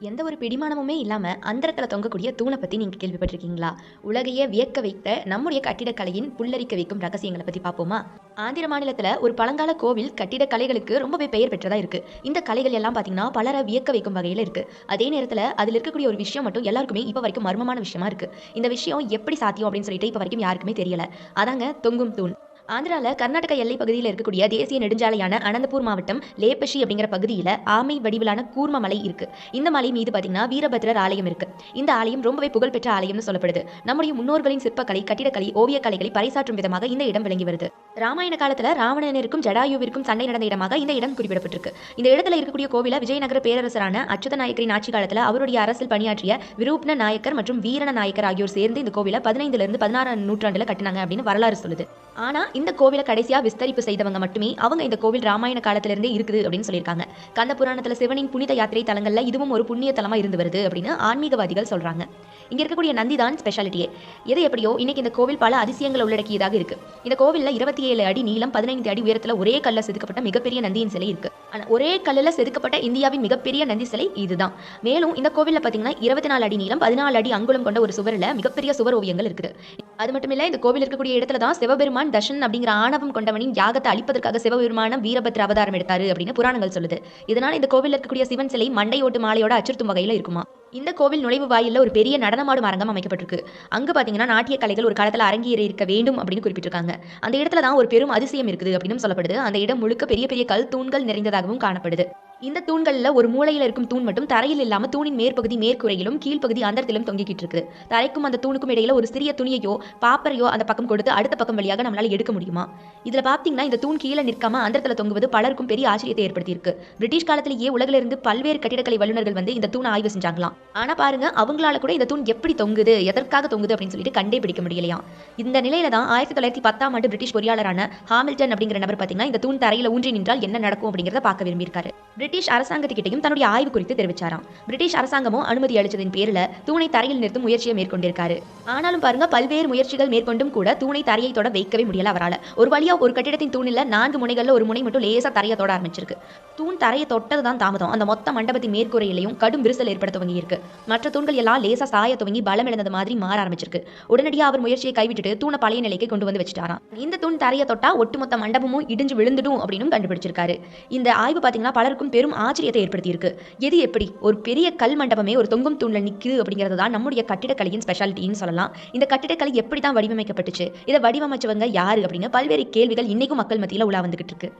எந்த ஒரு பிடிமானமுமே இல்லாமல் அந்தரத்தில் தொங்கக்கூடிய தூணை பற்றி நீங்கள் கேள்விப்பட்டிருக்கீங்களா? உலகையே வியக்க வைத்த நம்முடைய கட்டிடக்கலையின் புல்லரிக்க வைக்கும் ரகசியங்களை பற்றி பார்ப்போமா? ஆந்திர மாநிலத்தில் ஒரு பழங்கால கோவில் கட்டிடக்கலைகளுக்கு ரொம்பவே பெயர் பெற்றதாக இருக்கு. இந்த கலைகள் எல்லாம் பார்த்தீங்கன்னா பலரை வியக்க வைக்கும் வகையில் இருக்கு. அதே நேரத்தில் அதில் இருக்கக்கூடிய ஒரு விஷயம் மட்டும் எல்லாருக்குமே இப்போ வரைக்கும் மர்மமான விஷயமா இருக்கு. இந்த விஷயம் எப்படி சாத்தியம் அப்படின்னு சொல்லிட்டு இப்போ வரைக்கும் யாருக்குமே தெரியல. அதாங்க தொங்கும் தூண். ஆந்திரால கர்நாடக எல்லை பகுதியில் இருக்கக்கூடிய தேசிய நெடுஞ்சாலையான அனந்தபூர் மாவட்டம் லேப்பஷி அப்படிங்கிற பகுதியில் ஆமை வடிவிலான கூர்ம மலை இருக்கு. இந்த மலை மீது பார்த்தீங்கன்னா வீரபத்ரர் ஆலயம் இருக்கு. இந்த ஆலயம் ரொம்பவே புகழ்பெற்ற ஆலயம்னு சொல்லப்படுது. நம்முடைய முன்னோர்களின் சிற்பக்கலை கட்டிடக்கலை ஓவியக்கலைகளை பறைசாற்றும் விதமாக இந்த இடம் விளங்கி வருது. ராமாயண காலத்துல ராவணனிற்கும் ஜடாயுவிற்கும் சண்டை நடந்த இடமாக இந்த இடம் குறிப்பிடப்பட்டிருக்கு. இந்த இடத்துல இருக்கக்கூடிய கோவில விஜயநகர பேரரசரான அச்சுத நாயக்கரின் ஆட்சி காலத்துல அவருடைய அரசில் பணியாற்றிய விரூப்ன நாயக்கர் மற்றும் வீரண நாயக்கர் ஆகியோர் சேர்ந்து இந்த கோவில பதினைந்துல இருந்து பதினாறாம் நூற்றாண்டுல கட்டினாங்க அப்படின்னு வரலாறு சொல்லுது. ஆனா இந்த கோவிலை கடைசியா விஸ்தரிப்பு செய்தவங்க மட்டுமே அவங்க இந்த கோவில் ராமாயண காலத்திலிருந்தே இருக்குது அப்படின்னு சொல்லியிருக்காங்க. கந்த புராணத்துல சிவனின் புனித யாத்திரை தலங்கள்ல இதுவும் ஒரு புண்ணிய தலமா இருந்து வருது அப்படின்னு ஆன்மீகவாதிகள் சொல்றாங்க. இங்க இருக்கக்கூடிய நந்தி தான் ஸ்பெஷாலிட்டியே எது எப்படியோ இன்னைக்கு இந்த கோவில் பல அதிசயங்களை உள்ளடக்கியதாக இருக்கு. இந்த கோவில்ல இருபத்தி ஏழு அடி நீளம் பதினைந்து அடி உயரத்துல ஒரே கல்ல செதுக்கப்பட்ட மிகப்பெரிய நந்தியின் சிலை இருக்கு. ஆனா ஒரே கல்லுல செதுக்கப்பட்ட இந்தியாவின் மிகப்பெரிய நந்தி சிலை இதுதான். மேலும் இந்த கோவில்ல பாத்தீங்கன்னா இருபத்தி நாலு அடி நீளம் பதினாலு அடி அங்குலம் கொண்ட ஒரு சுவரில் மிகப்பெரிய சுவர் ஓவியங்கள் இருக்குது அது மட்டும் இல்ல இந்த கோவில் இருக்கக்கூடிய இடத்துல தான் சிவபெருமான் தர்ஷன் அப்படிங்கிற ஆணவம் கொண்டவனின் யாகத்தை அழிப்பதற்காக சிவபெருமானம் வீரபத்ர அவதாரம் எடுத்தாரு அப்படின்னு புராணங்கள் சொல்லுது. இதனால இந்த கோவில் இருக்கக்கூடிய சிவன் சிலை மண்டையோட்டு மாலையோட அச்சுறுத்தும் வகையில இருக்குமா? இந்த கோவில் நுழைவு வாயிலில் ஒரு பெரிய நடனமாடும் அரங்கம் அமைக்கப்பட்டிருக்கு. அங்கே பாத்தீங்கன்னா நாட்டிய கலைகள் ஒரு காலத்துல அரங்கேறி இருக்க வேண்டும் அப்படின்னு குறிப்பிட்டிருக்காங்க. அந்த இடத்துல தான் ஒரு பெரும் அதிசயம் இருக்குது அப்படின்னு சொல்லப்படுது. அந்த இடம் முழுக்க பெரிய பெரிய கல் தூண்கள் நிறைந்ததாகவும் காணப்படுது. இந்த தூண்களில் ஒரு மூலையில இருக்கும் தூண் மட்டும் தரையில் இல்லாம தூணின் மேற்பகுதி மேற்கூரையிலும் கீழ்ப்பகுதி அந்தரத்திலும் தொங்கிக்கிட்டு இருக்கு. தரைக்கும் அந்த தூணுக்கும் இடையில ஒரு சிறிய துணியையோ பாப்பரையோ அந்த பக்கம் கொடுத்து அடுத்த பக்கம் வழியாக நம்மளால எடுக்க முடியுமா? இதுல பாத்தீங்கன்னா இந்த தூண் கீழே நிற்காம அந்தரத்துல தொங்குவது பலருக்கும் பெரிய ஆச்சரியத்தை ஏற்படுத்தியிருக்கு. பிரிட்டிஷ் காலத்திலேயே உலகில இருந்து பல்வேறு கட்டிடக்கலை வல்லுநர்கள் வந்து இந்த தூணை ஆய்வு செஞ்சாங்களாம். ஆனா பாருங்க அவங்களால கூட இந்த தூண் எப்படி தொங்குது எதற்காக தொங்குது அப்படின்னு சொல்லிட்டு கண்டே பிடிக்க முடியலையா இந்த நிலையில தான் ஆயிரத்தி தொள்ளாயிரத்தி பத்தாம் ஆண்டு பிரிட்டிஷ் பொறியாளரான ஹாமில்டன் அப்படிங்கிற நபர் பாத்தீங்கன்னா இந்த தூண் தரையில ஊன்றி நின்றால் என்ன நடக்கும் அப்படிங்கிறத பார்க்க விரும்பியிருக்காரு. பிரிட்டிஷ் அரசாங்கத்துக்கிட்டையும் தன்னுடைய ஆய்வு குறித்து தெரிவிச்சாராம். பிரிட்டிஷ் அரசாங்கமும் அனுமதி அளித்ததின் பேரில் தூணை தரையில் நிறுத்தும் முயற்சியை மேற்கொண்டிருக்காரு. ஆனாலும் பாருங்க பல்வேறு முயற்சிகள் மேற்கொண்டும் கூட தூணை தரையை தொட வைக்கவே முடியல அவரால். ஒரு வழியா ஒரு கட்டிடத்தின் தூணில் நான்கு முனைகளில் ஒரு முனை மட்டும் லேசா தரையை தொட ஆரம்பிச்சிருக்கு. தூண் தரையை தொட்டது தான் தாமதம். அந்த மொத்த மண்டபத்தின் மேற்கூரையிலையும் கடும் விரிசல் ஏற்பட துவங்கி இருக்கு மற்ற தூண்கள் எல்லாம் லேசா சாய துவங்கி பலம் இழந்தது மாதிரி மாற ஆரம்பிச்சிருக்கு. உடனடியாக அவர் முயற்சியை கைவிட்டுட்டு தூணை பழைய நிலைக்கு கொண்டு வந்து வச்சுட்டாராம். இந்த தூண் தரையை தொட்டா ஒட்டுமொத்த மண்டபமும் இடிஞ்சு விழுந்துடும் அப்படின்னு கண்டுபிடிச்சிருக்காரு. இந்த ஆய்வு பார்த்தீங்கன்னா பலருக்கும் பெரும் ஆச்சரியத்தை ஏற்படுத்தியிருக்கு. எது எப்படி? ஒரு பெரிய கல் மண்டபமே ஒரு தொங்கும் தூணில் நிக்குது அப்படிங்கிறது தான் நம்முடைய கட்டிடக்கலையின் ஸ்பெஷாலிட்டின்னு சொல்லலாம். இந்த கட்டிடக்கலை எப்படி தான் வடிவமைக்கப்பட்டுச்சு? இதை வடிவமைச்சவங்க யாரு அப்படின்னு பல்வேறு கேள்விகள் இன்னைக்கும் மக்கள் மத்தியில் உலா வந்துகிட்டு இருக்கு.